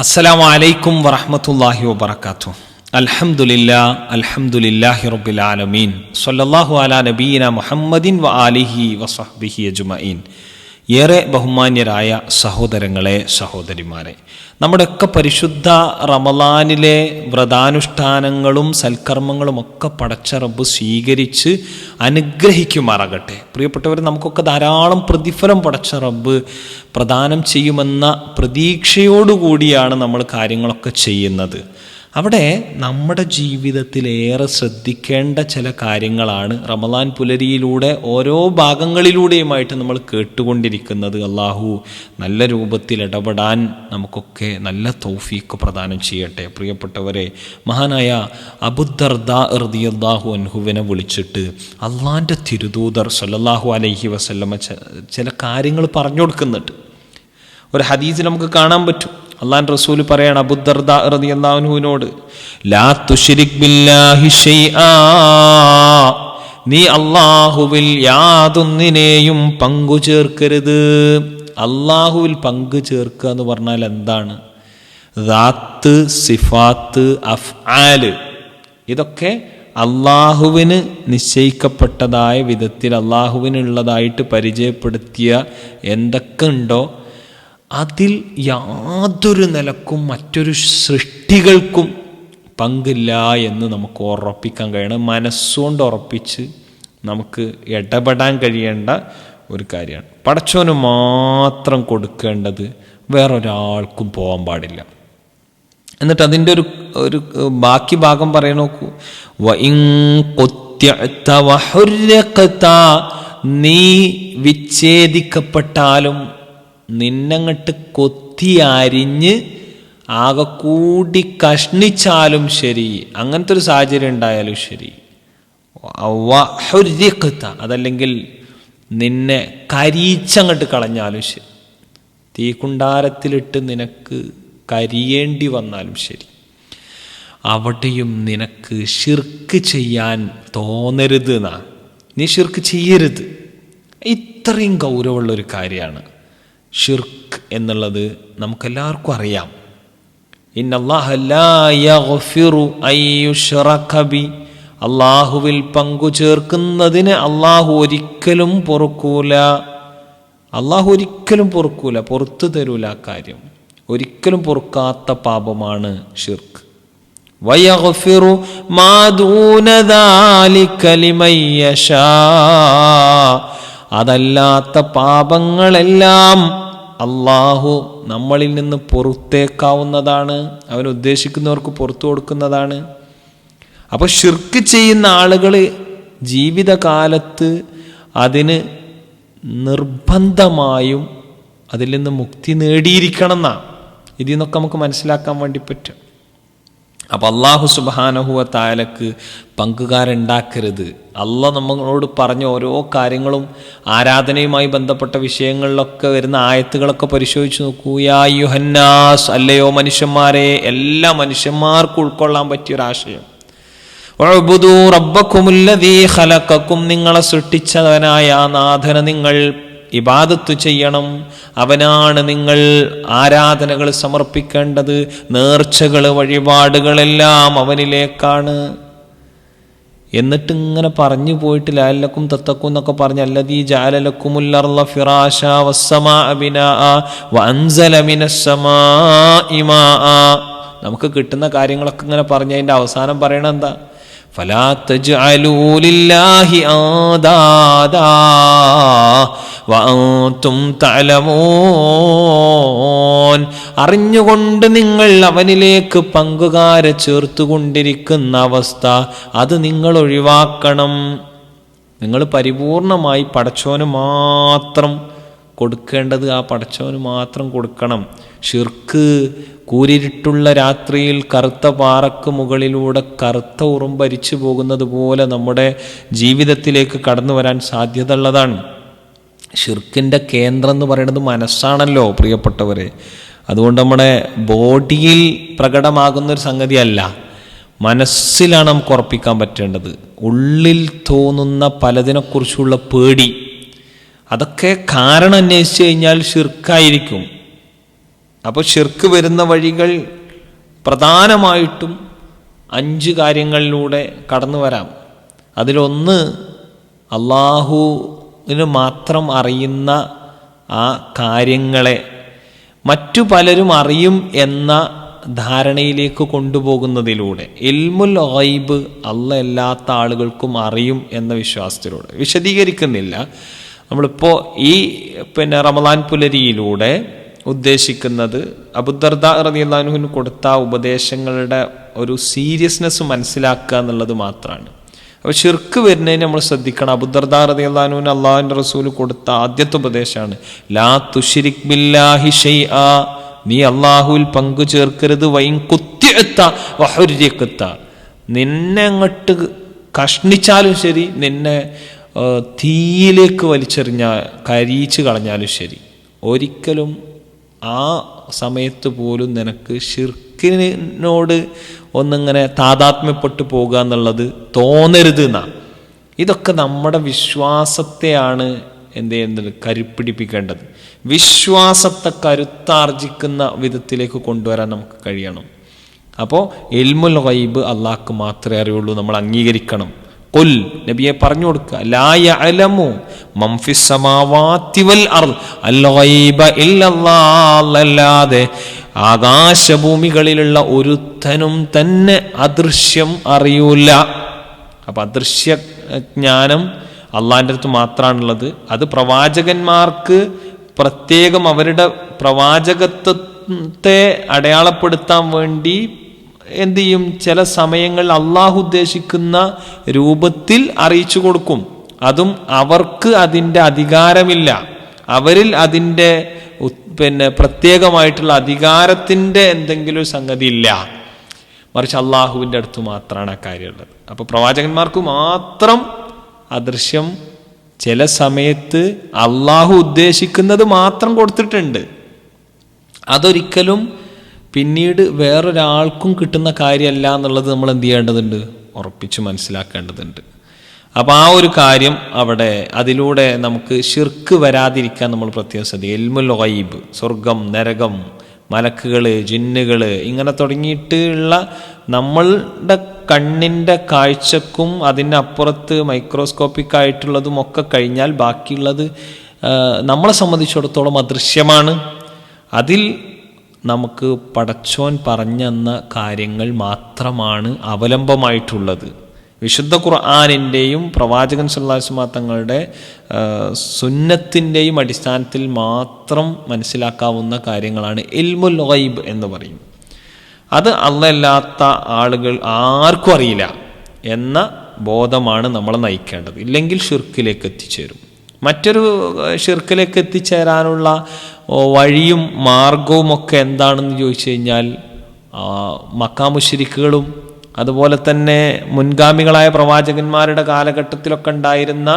അസ്സലാമു അലൈക്കും വറഹ്മത്തുള്ളാഹി വബറകാതുഹു അൽഹംദുലില്ലാ അൽഹംദുലില്ലാഹി റബ്ബിൽ ആലമീൻ. സ്വല്ലല്ലാഹു അലാ നബീന മുഹമ്മദിൻ വ ആലിഹി വസഹ്ബിഹി അജ്മഈൻ. ഏറെ ബഹുമാന്യരായ സഹോദരങ്ങളെ സഹോദരിമാരെ. നമ്മുടെയൊക്കെ പരിശുദ്ധ റമലാനിലെ വ്രതാനുഷ്ഠാനങ്ങളും സൽക്കർമ്മങ്ങളും ഒക്കെ പടച്ച റബ്ബ് സ്വീകരിച്ച് അനുഗ്രഹിക്കുമാറാകട്ടെ. പ്രിയപ്പെട്ടവർ നമുക്കൊക്കെ ധാരാളം പ്രതിഫലം പടച്ച റബ്ബ് പ്രദാനം ചെയ്യുമെന്ന പ്രതീക്ഷയോടുകൂടിയാണ് നമ്മൾ കാര്യങ്ങളൊക്കെ ചെയ്യുന്നത്. അവിടെ നമ്മുടെ ജീവിതത്തിലേറെ ശ്രദ്ധിക്കേണ്ട ചില കാര്യങ്ങളാണ് റമദാൻ പുലരിയിലൂടെ ഓരോ ഭാഗങ്ങളിലൂടെയുമായിട്ട് നമ്മൾ കേട്ടുകൊണ്ടിരിക്കുന്നത്. അള്ളാഹു നല്ല രൂപത്തിൽ ഇടപെടാൻ നമുക്കൊക്കെ നല്ല തൗഫീക്ക് പ്രദാനം ചെയ്യട്ടെ. പ്രിയപ്പെട്ടവരെ മഹാനായ അബുദർദ അള്ളാഹു അൻഹുവിനെ വിളിച്ചിട്ട് അള്ളാന്റെ തിരുദൂതർ സല്ലല്ലാഹു അലൈഹി വസല്ലമ്മ ചില കാര്യങ്ങൾ പറഞ്ഞു കൊടുക്കുന്നുണ്ട് ഒരു ഹദീസ് നമുക്ക് കാണാൻ പറ്റും. അള്ളാൻ റസൂൽ പറയാണ് അബുദർദ ലാ ബില്ലാഹി നീ അള്ളാഹുവിൽ യാതൊന്നിനെയും പങ്കു ചേർക്കരുത്. അള്ളാഹുവിൽ പങ്കു ചേർക്കുക എന്ന് പറഞ്ഞാൽ എന്താണ്? ദാത്ത് സിഫാത്ത് അഫ്ആൽ. ഇതൊക്കെ അള്ളാഹുവിന് നിശ്ചയിക്കപ്പെട്ടതായ വിധത്തിൽ അള്ളാഹുവിനുള്ളതായിട്ട് പരിചയപ്പെടുത്തിയ എന്തൊക്കെ ഉണ്ടോ അതിൽ യാതൊരു നിലക്കും മറ്റൊരു സൃഷ്ടികൾക്കും പങ്കില്ല എന്ന് നമുക്ക് ഉറപ്പിക്കാൻ കഴിയണം. മനസ്സുകൊണ്ട് ഉറപ്പിച്ച് നമുക്ക് ഇടപെടാൻ കഴിയേണ്ട ഒരു കാര്യമാണ്. പടച്ചോന് മാത്രം കൊടുക്കേണ്ടത് വേറൊരാൾക്കും പോകാൻ പാടില്ല. എന്നിട്ട് അതിന്റെ ഒരു ഒരു ബാക്കി ഭാഗം പറയാൻ നോക്കൂ. നീ വിച്ഛേദിക്കപ്പെട്ടാലും നിന്നങ്ങട്ട് കൊത്തി അരിഞ്ഞ് ആകെ കൂടി കഷ്ണിച്ചാലും ശരി. അങ്ങനത്തെ ഒരു സാഹചര്യം ഉണ്ടായാലും ശരി. അതല്ലെങ്കിൽ നിന്നെ കരീച്ചങ്ങട്ട് കളഞ്ഞാലും ശരി. തീക്കുണ്ടാരത്തിലിട്ട് നിനക്ക് കരിയേണ്ടി വന്നാലും ശരി. അവിടെയും നിനക്ക് ഷിർക്ക് ചെയ്യാൻ തോന്നരുത് നീ ഷിർക്ക് ചെയ്യരുത്. ഇത്രയും ഗൗരവമുള്ളൊരു കാര്യമാണ്. ഷിർക്ക് എന്നുള്ളത് നമുക്കെല്ലാവർക്കും അറിയാം. അള്ളാഹുവിൽ പങ്കു ചേർക്കുന്നതിന് അള്ളാഹു ഒരിക്കലും പൊറുക്കൂല. അള്ളാഹു ഒരിക്കലും പൊറുക്കൂല പുറത്തു തരൂല കാര്യം. ഒരിക്കലും പൊറുക്കാത്ത പാപമാണ് ഷിർക്ക് വയഗ്ഫിറു മാ ദൂന യശാ. അതല്ലാത്ത പാപങ്ങളെല്ലാം അള്ളാഹു നമ്മളിൽ നിന്ന് പുറത്തേക്കാവുന്നതാണ്. അവൻ ഉദ്ദേശിക്കുന്നവർക്ക് പുറത്തു കൊടുക്കുന്നതാണ്. അപ്പോൾ ഷിർക്ക് ചെയ്യുന്ന ആളുകൾ ജീവിതകാലത്ത് അതിന് നിർബന്ധമായും അതിൽ നിന്ന് മുക്തി നേടിയിരിക്കണം എന്നാണ്. ഇതിൽ നിന്നൊക്കെ നമുക്ക് മനസ്സിലാക്കാൻ വേണ്ടി പറ്റും. അപ്പം അള്ളാഹു സുബാനഹുവ താലക്ക് പങ്കുകാരുണ്ടാക്കരുത്. അല്ല നമ്മളോട് പറഞ്ഞ ഓരോ കാര്യങ്ങളും ആരാധനയുമായി ബന്ധപ്പെട്ട വിഷയങ്ങളിലൊക്കെ വരുന്ന ആയത്തുകളൊക്കെ പരിശോധിച്ച് നോക്കൂ. യാ യുഹന്നാസ് അല്ലയോ മനുഷ്യന്മാരെ എല്ലാ മനുഷ്യന്മാർക്കും ഉൾക്കൊള്ളാൻ പറ്റിയൊരാശയം ഉഅ്ബുദൂ റബ്ബക്കുമുല്ലദീ ഖലഖക്കും നിങ്ങളെ സൃഷ്ടിച്ചവനായ നാഥനെ നിങ്ങൾ ഇബാദത്ത് ചെയ്യണം. അവനാണ് നിങ്ങൾ ആരാധനകൾ സമർപ്പിക്കേണ്ടത്. നേർച്ചകൾ വഴിപാടുകളെല്ലാം അവനിലേക്കാണ്. എന്നിട്ട് ഇങ്ങനെ പറഞ്ഞു പോയിട്ട് ലാലക്കും തത്തക്കും എന്നൊക്കെ പറഞ്ഞ് അല്ലതീ ജാലലക്കുമുല്ലർല ഫിറാശ വസ്സമാ നമുക്ക് കിട്ടുന്ന കാര്യങ്ങളൊക്കെ ഇങ്ങനെ പറഞ്ഞതിന്റെ അവസാനം പറയണെന്താ ആദാദാ വഅൻതും തഅലമൂൻ. അറിഞ്ഞുകൊണ്ട് നിങ്ങൾ അവനിലേക്ക് പങ്കുകാരെ ചേർത്തുകൊണ്ടിരിക്കുന്ന അവസ്ഥ അത് നിങ്ങൾ ഒഴിവാക്കണം. നിങ്ങൾ പരിപൂർണമായി പടച്ചോന് മാത്രം കൊടുക്കേണ്ടത് ആ പടച്ചവന് മാത്രം കൊടുക്കണം. ഷിർക്ക് കൂരിരുട്ടുള്ള രാത്രിയിൽ കറുത്ത പാറക്ക് മുകളിലൂടെ കറുത്ത ഉറുമ്പരിച്ചു പോകുന്നത് പോലെ നമ്മുടെ ജീവിതത്തിലേക്ക് കടന്നു വരാൻ സാധ്യത ഉള്ളതാണ് ഷിർക്കിന്റെ കേന്ദ്രം എന്ന് പറയുന്നത് മനസ്സാണല്ലോ പ്രിയപ്പെട്ടവരെ. അതുകൊണ്ട് നമ്മുടെ ബോഡിയിൽ പ്രകടമാകുന്ന ഒരു സംഗതിയല്ല മനസ്സിലാണ് നമുക്ക് ഉറപ്പിക്കാൻ പറ്റേണ്ടത്. ഉള്ളിൽ തോന്നുന്ന പലതിനെക്കുറിച്ചുള്ള പേടി അതൊക്കെ കാരണം അന്വേഷിച്ചു കഴിഞ്ഞാൽ ഷിർക്കായിരിക്കും അപ്പോൾ ഷിർക്ക് വരുന്ന വഴികൾ പ്രധാനമായിട്ടും അഞ്ച് കാര്യങ്ങളിലൂടെ കടന്നു വരാം. അതിലൊന്ന് അള്ളാഹുവിന് മാത്രം അറിയുന്ന ആ കാര്യങ്ങളെ മറ്റു പലരും അറിയും എന്ന ധാരണയിലേക്ക് കൊണ്ടുപോകുന്നതിലൂടെ. ഇൽമുൽ ഓയിബ് അല്ല എല്ലാത്ത ആളുകൾക്കും അറിയും എന്ന വിശ്വാസത്തിലൂടെ. വിശദീകരിക്കുന്നില്ല. നമ്മളിപ്പോൾ ഈ പിന്നെ റമദാൻ പുലരിയിലൂടെ ഉദ്ദേശിക്കുന്നത് അബുദർദ റതിയുള്ളാഹുവിന് കൊടുത്ത ഉപദേശങ്ങളുടെ ഒരു സീരിയസ്നെസ് മനസ്സിലാക്കുക എന്നുള്ളത് മാത്രമാണ് അപ്പോൾ ഷിർക്ക് വരുന്നതിന് നമ്മൾ ശ്രദ്ധിക്കണം. അബുദർദ റതിയുള്ളാഹുവിന് അള്ളാഹുവിന്റെ റസൂൽ കൊടുത്ത ആദ്യത്തെ ഉപദേശമാണ് ലാ തുഷിരിക് ബില്ലാഹി ഷൈആ നീ അള്ളാഹുവിൽ പങ്കു ചേർക്കരുത് വൈൻ കുത്തിയെത്ത വഹുര്യക്കെത്ത നിന്നെ അങ്ങോട്ട് കഷ്ണിച്ചാലും ശരി നിന്നെ ആ, തീയിലേക്ക് വലിച്ചെറിഞ്ഞ കരീച്ച് കളഞ്ഞാലും ശരി. ഒരിക്കലും ആ സമയത്ത് പോലും നിനക്ക് ഷിർക്കിനോട് ഒന്നിങ്ങനെ താതാത്മ്യപ്പെട്ടു പോകുക എന്നുള്ളത് തോന്നരുത് എന്നാ. ഇതൊക്കെ നമ്മുടെ വിശ്വാസത്തെയാണ് എന്ത് ചെയ്യുന്നത്? കരുപ്പിടിപ്പിക്കേണ്ടത്. വിശ്വാസത്തെ കരുത്താർജിക്കുന്ന വിധത്തിലേക്ക് കൊണ്ടുവരാൻ നമുക്ക് കഴിയണം. അപ്പോൾ എൽമുൽ ഗൈബ് അള്ളാഹ്ക്ക് മാത്രമേ അറിയുള്ളൂ നമ്മൾ അംഗീകരിക്കണം. കൊൽ നബിയെ പറഞ്ഞു കൊടുക്കുക. ലായ അലമു മംഫിസമാവാത്തിവൽ അല്ലാതെ ആകാശഭൂമികളിലുള്ള ഒരുത്തനും തന്നെ അദൃശ്യം അറിയൂല. അപ്പൊ അദൃശ്യ ജ്ഞാനം അള്ളാന്റെ അടുത്ത് മാത്രമാണുള്ളത് അത് പ്രവാചകന്മാർക്ക് പ്രത്യേകം അവരുടെ പ്രവാചകത്വത്തെ അടയാളപ്പെടുത്താൻ വേണ്ടി എന്ത് ചെയ്യും ചില സമയങ്ങളിൽ അള്ളാഹു ഉദ്ദേശിക്കുന്ന രൂപത്തിൽ അറിയിച്ചു കൊടുക്കും. അതും അവർക്ക് അതിന്റെ അധികാരമില്ല. അവരിൽ അതിന്റെ പിന്നെ പ്രത്യേകമായിട്ടുള്ള അധികാരത്തിന്റെ എന്തെങ്കിലും സംഗതി ഇല്ല മറിച്ച് അള്ളാഹുവിന്റെ അടുത്ത് മാത്രമാണ് ആ കാര്യമുള്ളത്. അപ്പോൾ പ്രവാചകന്മാർക്ക് മാത്രം അദൃശ്യം ചില സമയത്ത് അള്ളാഹു ഉദ്ദേശിക്കുന്നത് മാത്രം കൊടുത്തിട്ടുണ്ട്. അതൊരിക്കലും പിന്നീട് വേറൊരാൾക്കും കിട്ടുന്ന കാര്യമല്ല എന്നുള്ളത് നമ്മൾ എന്ത് ചെയ്യേണ്ടതുണ്ട്? ഉറപ്പിച്ച് മനസ്സിലാക്കേണ്ടതുണ്ട്. അപ്പം ആ ഒരു കാര്യം അവിടെ അതിലൂടെ നമുക്ക് ശിർക്ക് വരാതിരിക്കാൻ നമ്മൾ പ്രത്യേകം ശ്രദ്ധിക്കുക. എൽമുൽ ഗൈബ് സ്വർഗം നരകം മലക്കുകൾ ജിന്നുകൾ ഇങ്ങനെ തുടങ്ങിയിട്ടുള്ള നമ്മളുടെ കണ്ണിന്റെ കാഴ്ചക്കും അതിന്റെ അപ്പുറത്ത് മൈക്രോസ്കോപ്പിക് ആയിട്ടുള്ളതും ഒക്കെ കഴിഞ്ഞാൽ ബാക്കിയുള്ളത് നമ്മളെ സംബന്ധിച്ചിടത്തോളം അദൃശ്യമാണ്. അതിൽ നമുക്ക് പടച്ചോൻ പറഞ്ഞെന്ന കാര്യങ്ങൾ മാത്രമാണ് അവലംബമായിട്ടുള്ളത്. വിശുദ്ധ ഖുർആാനിന്റെയും പ്രവാചകൻ സല്ലാസ്മാ തങ്ങളുടെ സുന്നത്തിന്റെയും അടിസ്ഥാനത്തിൽ മാത്രം മനസ്സിലാക്കാവുന്ന കാര്യങ്ങളാണ് ഇൽമുൽ ഗൈബ് എന്ന് പറയും. അത് അല്ലല്ലാത്ത ആളുകൾ ആർക്കും അറിയില്ല എന്ന ബോധമാണ് നമ്മളെ നയിക്കേണ്ടത്. ഇല്ലെങ്കിൽ ഷിർക്കിലേക്ക് എത്തിച്ചേരും. മറ്റൊരു ഷിർക്കിലേക്ക് എത്തിച്ചേരാനുള്ള വഴിയും മാർഗവും ഒക്കെ എന്താണെന്ന് ചോദിച്ചു കഴിഞ്ഞാൽ മക്കാമുഷിരിക്കുകളും അതുപോലെ തന്നെ മുൻഗാമികളായ പ്രവാചകന്മാരുടെ കാലഘട്ടത്തിലൊക്കെ ഉണ്ടായിരുന്ന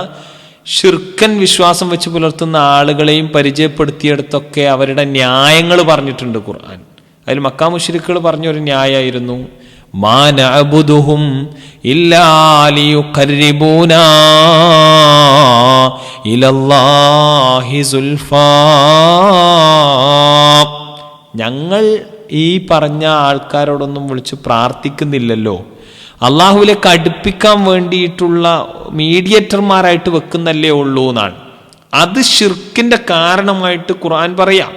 ഷിർക്കൻ വിശ്വാസം വെച്ച് പുലർത്തുന്ന ആളുകളെയും പരിചയപ്പെടുത്തിയെടുത്തൊക്കെ അവരുടെ ന്യായങ്ങൾ പറഞ്ഞിട്ടുണ്ട് ഖുർആൻ. അതിൽ മക്കാമുഷിരിക്കുകൾ പറഞ്ഞൊരു ന്യായമായിരുന്നു മാ നഅബുദുഹും ഇല്ലാ ലിയുഖർരിബൂനാ ഇലല്ലാഹി സുൽഫാ. ഞങ്ങൾ ഈ പറഞ്ഞ ആൾക്കാരോടൊന്നും വിളിച്ച് പ്രാർത്ഥിക്കുന്നില്ലല്ലോ. അള്ളാഹുവിലേക്ക് അടുപ്പിക്കാൻ വേണ്ടിയിട്ടുള്ള മീഡിയേറ്റർമാരായിട്ട് വെക്കുന്നല്ലേ ഉള്ളൂ എന്നാണ് അത് ഷിർക്കിന്റെ കാരണമായിട്ട് ഖുർആൻ പറയാം.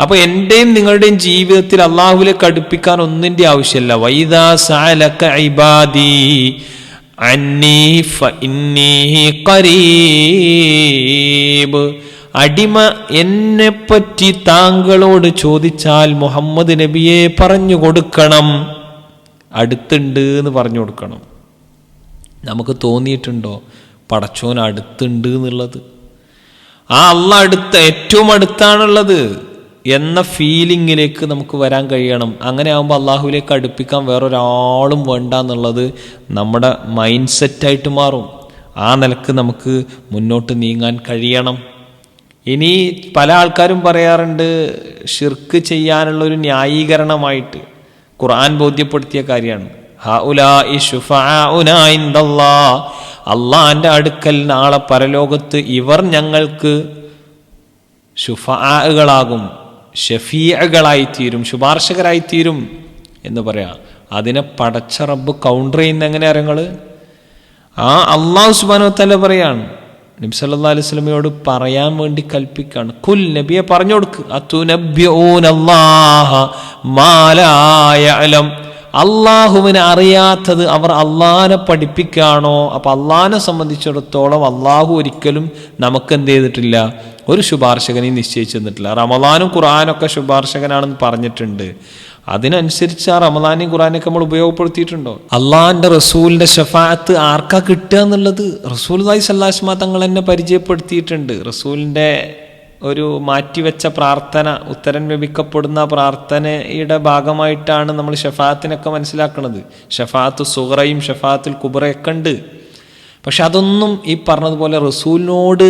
അപ്പൊ എന്റെയും നിങ്ങളുടെയും ജീവിതത്തിൽ അള്ളാഹുവിലേക്ക് അടുപ്പിക്കാൻ ഒന്നിന്റെ ആവശ്യമില്ല വൈദാ സാലക്ക ഇബാദി ഖരീബ്. അടിമ താങ്കളോട് ചോദിച്ചാൽ മുഹമ്മദ് നബിയെ പറഞ്ഞു കൊടുക്കണം. അടുത്തുണ്ട് എന്ന് പറഞ്ഞു കൊടുക്കണം. നമുക്ക് തോന്നിയിട്ടുണ്ടോ? പടച്ചോൻ അടുത്തുണ്ട് എന്നുള്ളത്. ആ അള്ള അടുത്ത ഏറ്റവും അടുത്താണുള്ളത്. എന്ന ഫീലിങ്ങിലേക്ക് നമുക്ക് വരാൻ കഴിയണം. അങ്ങനെ ആകുമ്പോൾ അള്ളാഹുവിലേക്ക് അടുപ്പിക്കാൻ വേറൊരാളും വേണ്ട എന്നുള്ളത് നമ്മുടെ മൈൻഡ് സെറ്റായിട്ട് മാറും. ആ നിലയ്ക്ക് നമുക്ക് മുന്നോട്ട് നീങ്ങാൻ കഴിയണം. ഇനി പല ആൾക്കാരും പറയാറുണ്ട് ഷിർക്ക് ചെയ്യാനുള്ള ഒരു ന്യായീകരണമായിട്ട് ഖുർആൻ ബോധ്യപ്പെടുത്തിയ കാര്യമാണ്. അള്ളാന്റെ അടുക്കൽ നാളെ പരലോകത്ത് ഇവർ ഞങ്ങൾക്ക് ഷുഫാകളാകും ഷഫീഅകളായിത്തീരും ശുപാർശകരായിത്തീരും എന്ന് പറയാം. അതിനെ പടച്ച റബ്ബ് കൗണ്ടർ ചെയ്യുന്ന എങ്ങനെ അറിയങ്ങൾ ആ അള്ളാഹു സുബാനോ തല പറയാണ്. നബി സല്ലാ അലൈഹി സ്വലമയോട് പറയാൻ വേണ്ടി കൽപ്പിക്കാണ്. കുൽ നബിയെ പറഞ്ഞു കൊടുക്ക്. അത്തുനബ്യൂനല്ലാഹ മാലായ അലം അള്ളാഹുവിനെ അറിയാത്തത് അവർ അള്ളഹാനെ പഠിപ്പിക്കുകയാണോ? അപ്പം അള്ളഹാനെ സംബന്ധിച്ചിടത്തോളം അള്ളാഹു ഒരിക്കലും നമുക്ക് എന്ത് ചെയ്തിട്ടില്ല? ഒരു ശുപാർശകനെയും നിശ്ചയിച്ചു തന്നിട്ടില്ല. റമദാനും ഖുറാനൊക്കെ ശുപാർശകനാണെന്ന് പറഞ്ഞിട്ടുണ്ട്. അതിനനുസരിച്ച് ആ റമദാനെയും ഖുറാനൊക്കെ നമ്മൾ ഉപയോഗപ്പെടുത്തിയിട്ടുണ്ടോ? അള്ളാഹിന്റെ റസൂലിന്റെ ഷഫാത്ത് ആർക്കാ കിട്ടുക എന്നുള്ളത്? റസൂൽ ദായി സല്ലാസ്മ തങ്ങൾ എന്നെ പരിചയപ്പെടുത്തിയിട്ടുണ്ട്. റസൂലിന്റെ ഒരു മാറ്റിവെച്ച പ്രാർത്ഥന ഉത്തരം ലഭിക്കപ്പെടുന്ന പ്രാർത്ഥനയുടെ ഭാഗമായിട്ടാണ് നമ്മൾ ഷഫാത്തിനൊക്കെ മനസ്സിലാക്കുന്നത് ഷഫാത്ത് സുഹറയും ഷഫാത്തുൽ കുബറയൊക്കെ ഉണ്ട്. പക്ഷെ അതൊന്നും ഈ പറഞ്ഞതുപോലെ റസൂലിനോട്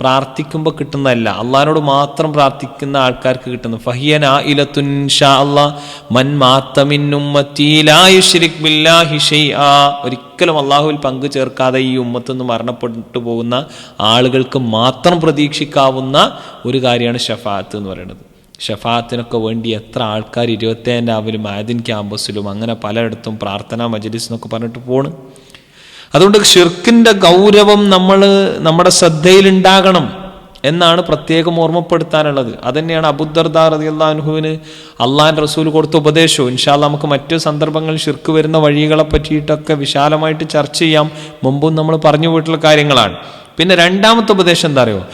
പ്രാർത്ഥിക്കുമ്പോൾ കിട്ടുന്നതല്ല. അള്ളഹാനോട് മാത്രം പ്രാർത്ഥിക്കുന്ന ആൾക്കാർക്ക് കിട്ടുന്നു. ഫഹിയന ഇലത്തുൻ ഷാ അല്ലാ മൻ ഒരിക്കലും അള്ളാഹുവിൽ പങ്കു ചേർക്കാതെ ഈ ഉമ്മത്തുനിന്ന് മരണപ്പെട്ടു പോകുന്ന ആളുകൾക്ക് മാത്രം പ്രതീക്ഷിക്കാവുന്ന ഒരു കാര്യമാണ് ഷഫാത്ത് എന്ന് പറയുന്നത്. ഷഫാത്തിനൊക്കെ വേണ്ടി എത്ര ആൾക്കാർ ഇരുപത്തേഴാം രാവിലും ആദിൻ ക്യാമ്പസിലും അങ്ങനെ പലയിടത്തും പ്രാർത്ഥനാ മജലിസ് എന്നൊക്കെ പറഞ്ഞിട്ട് പോണ്. അതുകൊണ്ട് ഷിർക്കിന്റെ ഗൗരവം നമ്മൾ നമ്മുടെ ശ്രദ്ധയിലുണ്ടാകണം എന്നാണ് പ്രത്യേകം ഓർമ്മപ്പെടുത്താനുള്ളത്. അതന്നെയാണ് അബുദർദാർ റതിയുല്ലാൻഹുവിന് അള്ളാൻ റസൂൽ കൊടുത്ത ഉപദേശവും. ഇൻഷാല്ല നമുക്ക് മറ്റു സന്ദർഭങ്ങളിൽ ഷിർക്ക് വരുന്ന വഴികളെ പറ്റിയിട്ടൊക്കെ വിശാലമായിട്ട് ചർച്ച ചെയ്യാം. മുമ്പും നമ്മൾ പറഞ്ഞു പോയിട്ടുള്ള കാര്യങ്ങളാണ്. പിന്നെ രണ്ടാമത്തെ ഉപദേശം എന്താ അറിയോ?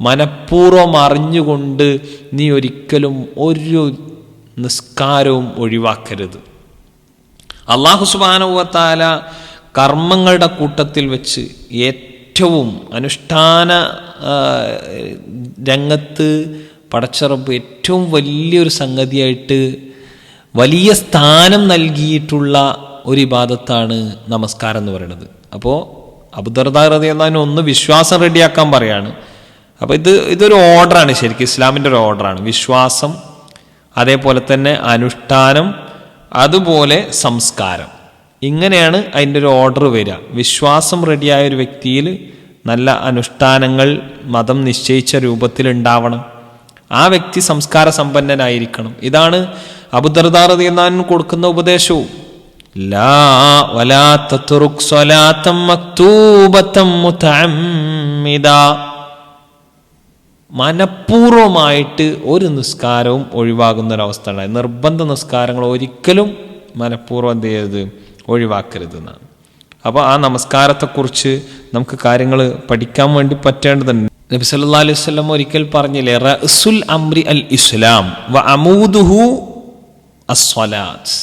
മനഃപൂർവം അറിഞ്ഞുകൊണ്ട് നീ ഒരിക്കലും ഒരു നിസ്കാരവും ഒഴിവാക്കരുത്. അള്ളാഹു സുബാനുവത്താല കർമ്മങ്ങളുടെ കൂട്ടത്തിൽ വെച്ച് ഏറ്റവും അനുഷ്ഠാന രംഗത്ത് പടച്ചറപ്പ് ഏറ്റവും വലിയൊരു സംഗതിയായിട്ട് വലിയ സ്ഥാനം നൽകിയിട്ടുള്ള ഒരു ഇബാദത്താണ് നമസ്കാരം എന്ന് പറയുന്നത്. അപ്പോൾ അബുദർദാർ എന്നാലും ഒന്ന് വിശ്വാസം റെഡിയാക്കാൻ പറയാണ്. അപ്പോൾ ഇത് ഇതൊരു ഓർഡറാണ് ശരിക്കും ഇസ്ലാമിന്റെ ഒരു ഓർഡറാണ് വിശ്വാസം അതേപോലെ തന്നെ അനുഷ്ഠാനം അതുപോലെ സംസ്കാരം. ഇങ്ങനെയാണ് അതിന്റെ ഒരു ഓർഡർ വരിക. വിശ്വാസം റെഡിയായ ഒരു വ്യക്തിയിൽ നല്ല അനുഷ്ഠാനങ്ങൾ മതം നിശ്ചയിച്ച രൂപത്തിൽ ഉണ്ടാവണം. ആ വ്യക്തി സംസ്കാര സമ്പന്നനായിരിക്കണം. ഇതാണ് അബുദർദാറതി എന്നാൻ കൊടുക്കുന്ന ഉപദേശവും. ലാ വലാ തത്റുക് സ്വലാത്തം മക്തൂബത്തം മുതഅമ്മിദാ മനഃപൂർവമായിട്ട് ഒരു നിസ്കാരവും ഒഴിവാകുന്ന ഒരവസ്ഥ ഉണ്ടായി നിർബന്ധ നിസ്കാരങ്ങൾ ഒരിക്കലും മനഃപൂർവം എന്ത് ചെയ്യരുത്? ഒഴിവാക്കരുത് എന്നാണ് അപ്പോൾ ആ നമസ്കാരത്തെക്കുറിച്ച് നമുക്ക് കാര്യങ്ങൾ പഠിക്കാൻ വേണ്ടി പറ്റേണ്ടതുണ്ട്. നബി സല്ലാ അലൈഹി സ്വലം ഒരിക്കൽ പറഞ്ഞില്ലേ റസുൽ അമ്രി അൽ ഇസ്ലാം വ അമൂദുഹു അസ്വലാത്ത്.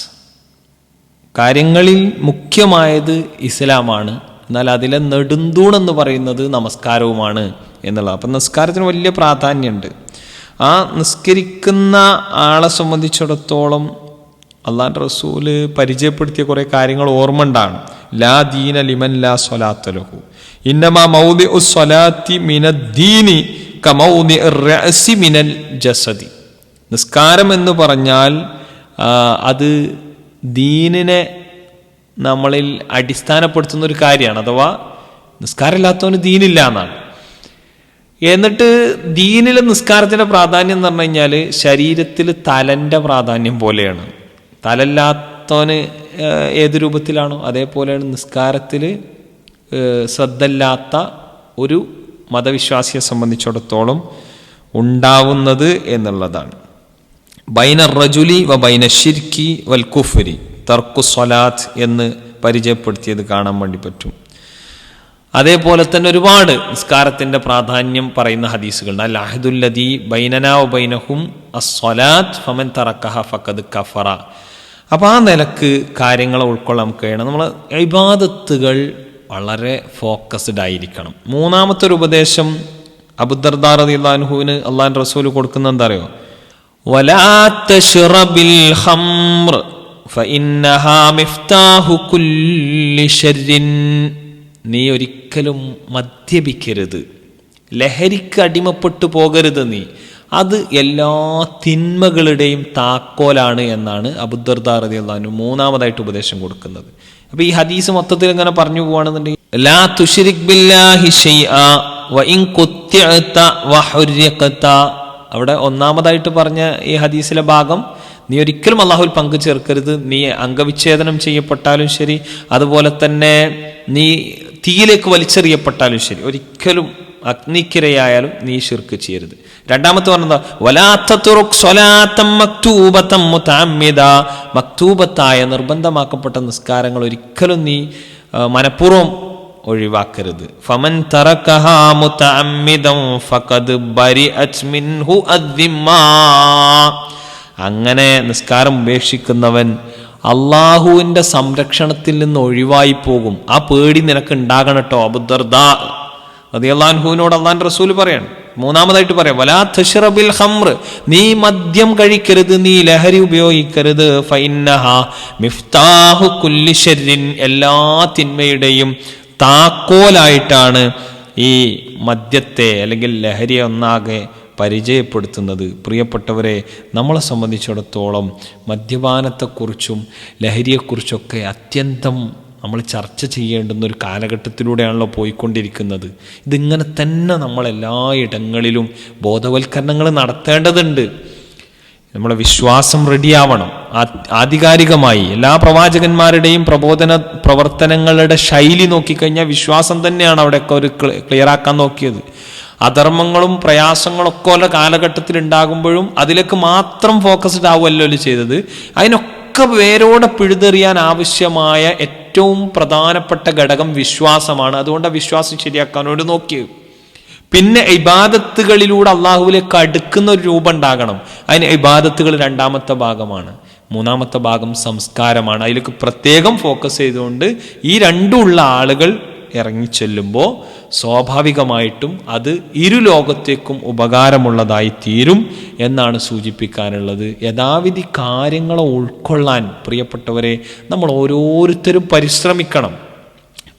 കാര്യങ്ങളിൽ മുഖ്യമായത് ഇസ്ലാമാണ്. എന്നാൽ അതിലെ നെടുന്തൂണെന്ന് പറയുന്നത് നമസ്കാരവുമാണ്. എന്നുള്ളത് അപ്പം നിസ്കാരത്തിന് വലിയ പ്രാധാന്യമുണ്ട്. ആ നിസ്കരിക്കുന്ന ആളെ സംബന്ധിച്ചിടത്തോളം അള്ളാഹ് റസൂൽ പരിചയപ്പെടുത്തിയ കുറേ കാര്യങ്ങൾ ഓർമ്മ ഉണ്ടാണ് ലാ ദീന ലിമൻ ലാ സ്വലാത്തലഹു ഇന്നമാ മൗദി സ്വലാത്തി മിനദ്ദീനി കമൗദി റഅസി മിനൽ ജസദി. നിസ്കാരം എന്ന് പറഞ്ഞാൽ അത് ദീനിനെ നമ്മളിൽ അടിസ്ഥാനപ്പെടുത്തുന്ന ഒരു കാര്യമാണ്. അഥവാ നിസ്കാരമില്ലാത്തവന് ദീനില്ല എന്നാണ്. എന്നിട്ട് ദീനിലെ നിസ്കാരത്തിന്റെ പ്രാധാന്യം എന്ന് പറഞ്ഞു കഴിഞ്ഞാൽ ശരീരത്തിൽ തലന്റെ പ്രാധാന്യം പോലെയാണ്. തലല്ലാത്തവന് ഏത് രൂപത്തിലാണോ അതേപോലെയാണ് നിസ്കാരത്തിൽ ശ്രദ്ധല്ലാത്ത ഒരു മതവിശ്വാസിയെ സംബന്ധിച്ചിടത്തോളം ഉണ്ടാവുന്നത് എന്നുള്ളതാണ്. ബൈന റജുലി വ ബൈന ഷിർക്കി വൽ കുഫരി തർക്കു സ്വലാത്ത് എന്ന് പരിചയപ്പെടുത്തിയത് കാണാൻ വേണ്ടി പറ്റും. അതേപോലെ തന്നെ ഒരുപാട് നിസ്കാരത്തിന്റെ പ്രാധാന്യം പറയുന്ന ഹദീസുകളുണ്ട് അൽ അഹദുല്ലദി ബൈനനാ ബൈനഹും അസ്വലാത്ത് ഫമൻ തറക്കഹ ഫക്കത് കഫറ. അപ്പം ആ നിലയ്ക്ക് കാര്യങ്ങൾ ഉൾക്കൊള്ളാൻ നമുക്ക് കഴിയണം. നമ്മൾ ഇബാദത്തുകൾ വളരെ ഫോക്കസ്ഡ് ആയിരിക്കണം. മൂന്നാമത്തെ ഒരു ഉപദേശം അബുദർദാർ അള്ളാൻഹുവിന് അള്ളാൻ റസൂൽ കൊടുക്കുന്ന എന്താ അറിയോ വലാ തശ്റബിൽ ഖംർ ഫഇന്നഹാ മിഫ്താഹു കുല്ലി ശർരിൻ നീ ഒരിക്കലും മദ്യപിക്കരുത്. ലഹരിക്ക് അടിമപ്പെട്ടു പോകരുത് നീ. അത് എല്ലാ തിന്മകളുടെയും താക്കോലാണ് എന്നാണ് അബുദർദാർ അള്ളാഹു മൂന്നാമതായിട്ട് ഉപദേശം കൊടുക്കുന്നത്. അപ്പൊ ഈ ഹദീസ് മൊത്തത്തിൽ ഇങ്ങനെ പറഞ്ഞു പോവാണെന്നുണ്ടെങ്കിൽ ലാ ബില്ലാഹി വ ഇൻ വ ഹുരിഖത. അവിടെ ഒന്നാമതായിട്ട് പറഞ്ഞ ഈ ഹദീസിലെ ഭാഗം നീ ഒരിക്കലും അള്ളാഹുൽ പങ്കു ചേർക്കരുത്. നീ അംഗവിച്ഛേദനം ചെയ്യപ്പെട്ടാലും ശരി. അതുപോലെ തന്നെ നീ തീയിലേക്ക് വലിച്ചെറിയപ്പെട്ടാലും ശരി. ഒരിക്കലും അഗ്നിക്കിരയായാലും നീ ശിർക്ക് ചെയ്യരുത്. രണ്ടാമത്തെ പറഞ്ഞത് മക്തൂബത്തായ നിർബന്ധമാക്കപ്പെട്ട നിസ്കാരങ്ങൾ ഒരിക്കലും നീ മനഃപൂർവം ഒഴിവാക്കരുത്. ഫമൻ ഫഖദ് ബരി അങ്ങനെ നിസ്കാരം ഉപേക്ഷിക്കുന്നവൻ അള്ളാഹുവിന്റെ സംരക്ഷണത്തിൽ നിന്ന് ഒഴിവായി പോകും. ആ പേടി നിനക്ക് ഉണ്ടാകണം കേട്ടോ അബുദർദ. അതി അള്ളാൻഹുവിനോട് അള്ളാൻ റസൂൽ പറയാണ്. മൂന്നാമതായിട്ട് പറയാം വലാ തഷറബിൽ ഹംർ നീ മദ്യം കഴിക്കരുത് നീ ലഹരി ഉപയോഗിക്കരുത്. ഫൈന്നഹ മിഫ്താഹു കുല്ലി ശർരിൻ എല്ലാ തിന്മയുടെയും താക്കോലായിട്ടാണ് ഈ മദ്യത്തെ അല്ലെങ്കിൽ ലഹരിയെ ഒന്നാകെ പരിചയപ്പെടുത്തുന്നത്. പ്രിയപ്പെട്ടവരെ നമ്മളെ സംബന്ധിച്ചിടത്തോളം മദ്യപാനത്തെക്കുറിച്ചും ലഹരിയെക്കുറിച്ചൊക്കെ അത്യന്തം നമ്മൾ ചർച്ച ചെയ്യേണ്ടുന്ന ഒരു കാലഘട്ടത്തിലൂടെയാണല്ലോ പോയിക്കൊണ്ടിരിക്കുന്നത്. ഇതിങ്ങനെ തന്നെ നമ്മളെല്ലാ ഇടങ്ങളിലും ബോധവൽക്കരണങ്ങൾ നടത്തേണ്ടതുണ്ട്. നമ്മളെ വിശ്വാസം റെഡിയാവണം. ആധികാരികമായി എല്ലാ പ്രവാചകന്മാരുടെയും പ്രബോധന പ്രവർത്തനങ്ങളുടെ ശൈലി നോക്കിക്കഴിഞ്ഞാൽ വിശ്വാസം തന്നെയാണ് അവിടെയൊക്കെ ഒരു ക്ലിയറാക്കാൻ നോക്കിയത്. അധർമ്മങ്ങളും പ്രയാസങ്ങളൊക്കെ ഉള്ള കാലഘട്ടത്തിൽ ഉണ്ടാകുമ്പോഴും അതിലേക്ക് മാത്രം ഫോക്കസ്ഡ് ആവുമല്ലോ ചെയ്തത്. അതിനൊക്കെ വേരോടെ പിഴുതെറിയാൻ ആവശ്യമായ ഏറ്റവും പ്രധാനപ്പെട്ട ഘടകം വിശ്വാസമാണ്. അതുകൊണ്ട് ആ വിശ്വാസം ശരിയാക്കാനോട് നോക്കി. പിന്നെ ഇബാദത്തുകളിലൂടെ അള്ളാഹുവിലേക്ക് അടുക്കുന്ന ഒരു രൂപം ഉണ്ടാകണം. അതിന് ഇബാദത്തുകൾ രണ്ടാമത്തെ ഭാഗമാണ്. മൂന്നാമത്തെ ഭാഗം സംസ്കാരമാണ്. അതിലേക്ക് പ്രത്യേകം ഫോക്കസ് ചെയ്തുകൊണ്ട് ഈ രണ്ടുമുള്ള ആളുകൾ ഇറങ്ങിച്ചെല്ലുമ്പോൾ സ്വാഭാവികമായിട്ടും അത് ഇരു ലോകത്തേക്കും ഉപകാരമുള്ളതായി തീരും എന്നാണ് സൂചിപ്പിക്കാനുള്ളത്. യഥാവിധി കാര്യങ്ങളെ ഉൾക്കൊള്ളാൻ പ്രിയപ്പെട്ടവരെ നമ്മൾ ഓരോരുത്തരും പരിശ്രമിക്കണം.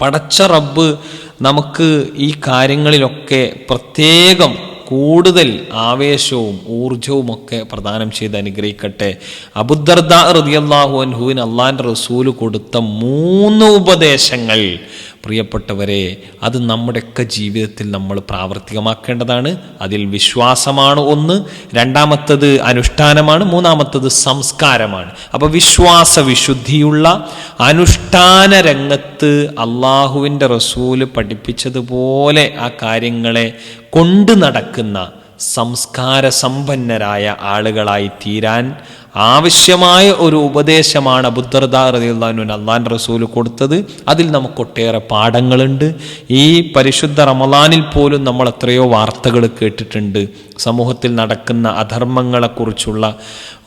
പടച്ച റബ്ബ് നമുക്ക് ഈ കാര്യങ്ങളിലൊക്കെ പ്രത്യേകം കൂടുതൽ ആവേശവും ഊർജവും ഒക്കെ പ്രദാനം ചെയ്ത് അനുഗ്രഹിക്കട്ടെ. അബുദർദ റതിയല്ലാഹു അൻഹുവിൻ അള്ളാന്റെ റസൂൽ കൊടുത്ത മൂന്ന് ഉപദേശങ്ങൾ പ്രിയപ്പെട്ടവരെ അത് നമ്മുടെയൊക്കെ ജീവിതത്തിൽ നമ്മൾ പ്രാവർത്തികമാക്കേണ്ടതാണ്. അതിൽ വിശ്വാസമാണ് ഒന്ന്. രണ്ടാമത്തത് അനുഷ്ഠാനമാണ്. മൂന്നാമത്തത് സംസ്കാരമാണ്. അപ്പോൾ വിശ്വാസ വിശുദ്ധിയുള്ള അനുഷ്ഠാന രംഗത്ത് അള്ളാഹുവിന്റെ റസൂൽ പഠിപ്പിച്ചതുപോലെ ആ കാര്യങ്ങളെ കൊണ്ടു നടക്കുന്ന സംസ്കാര സമ്പന്നരായ ആളുകളായി തീരാൻ ആവശ്യമായ ഒരു ഉപദേശമാണ് അബുദ്ദർദാറിയുള്ളവന് അള്ളാൻ റസൂൽ കൊടുത്തത്. അതിൽ നമുക്ക് ഒട്ടേറെ പാഠങ്ങളുണ്ട്. ഈ പരിശുദ്ധ റമലാനിൽ പോലും നമ്മൾ എത്രയോ വാർത്തകൾ കേട്ടിട്ടുണ്ട്. സമൂഹത്തിൽ നടക്കുന്ന അധർമ്മങ്ങളെക്കുറിച്ചുള്ള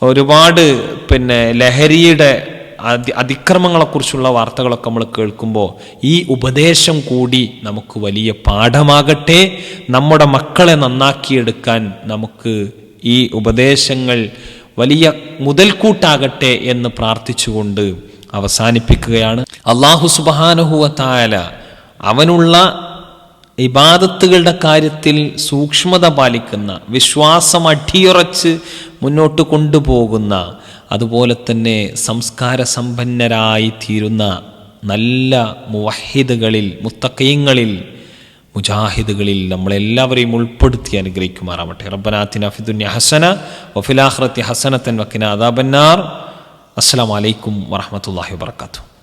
ഒരുപാട് പിന്നെ ലഹരിയുടെ അതി അതിക്രമങ്ങളെക്കുറിച്ചുള്ള വാർത്തകളൊക്കെ നമ്മൾ കേൾക്കുമ്പോൾ ഈ ഉപദേശം കൂടി നമുക്ക് വലിയ പാഠമാകട്ടെ. നമ്മുടെ മക്കളെ നന്നാക്കിയെടുക്കാൻ നമുക്ക് ഈ ഉപദേശങ്ങൾ വലിയ മുതൽക്കൂട്ടാകട്ടെ എന്ന് പ്രാർത്ഥിച്ചുകൊണ്ട് അവസാനിപ്പിക്കുകയാണ്. അള്ളാഹു സുബാനുഹുവത്തായ അവനുള്ള ഇബാദത്തുകളുടെ കാര്യത്തിൽ സൂക്ഷ്മത പാലിക്കുന്ന വിശ്വാസം അടിയുറച്ച് മുന്നോട്ട് കൊണ്ടുപോകുന്ന അതുപോലെ തന്നെ സംസ്കാര സമ്പന്നരായി തീരുന്ന നല്ല മുവഹിദുകളിൽ മുത്തക്കയങ്ങളിൽ മുജാഹിദുകളിൽ നമ്മളെല്ലാവരെയും ഉൾപ്പെടുത്തി അനുഗ്രഹിക്കുമാറാവട്ടെ. റബ്ബനാത്തിൻ അഫിദുന്യ ഹസന വഫിലാഹ്റത്തി ഹസനത്തൻ വക്കിന അദാബന്നാർ. അസ്സലാമു അലൈക്കും വറഹ്മത്തുള്ളാഹി വബർക്കാത്തു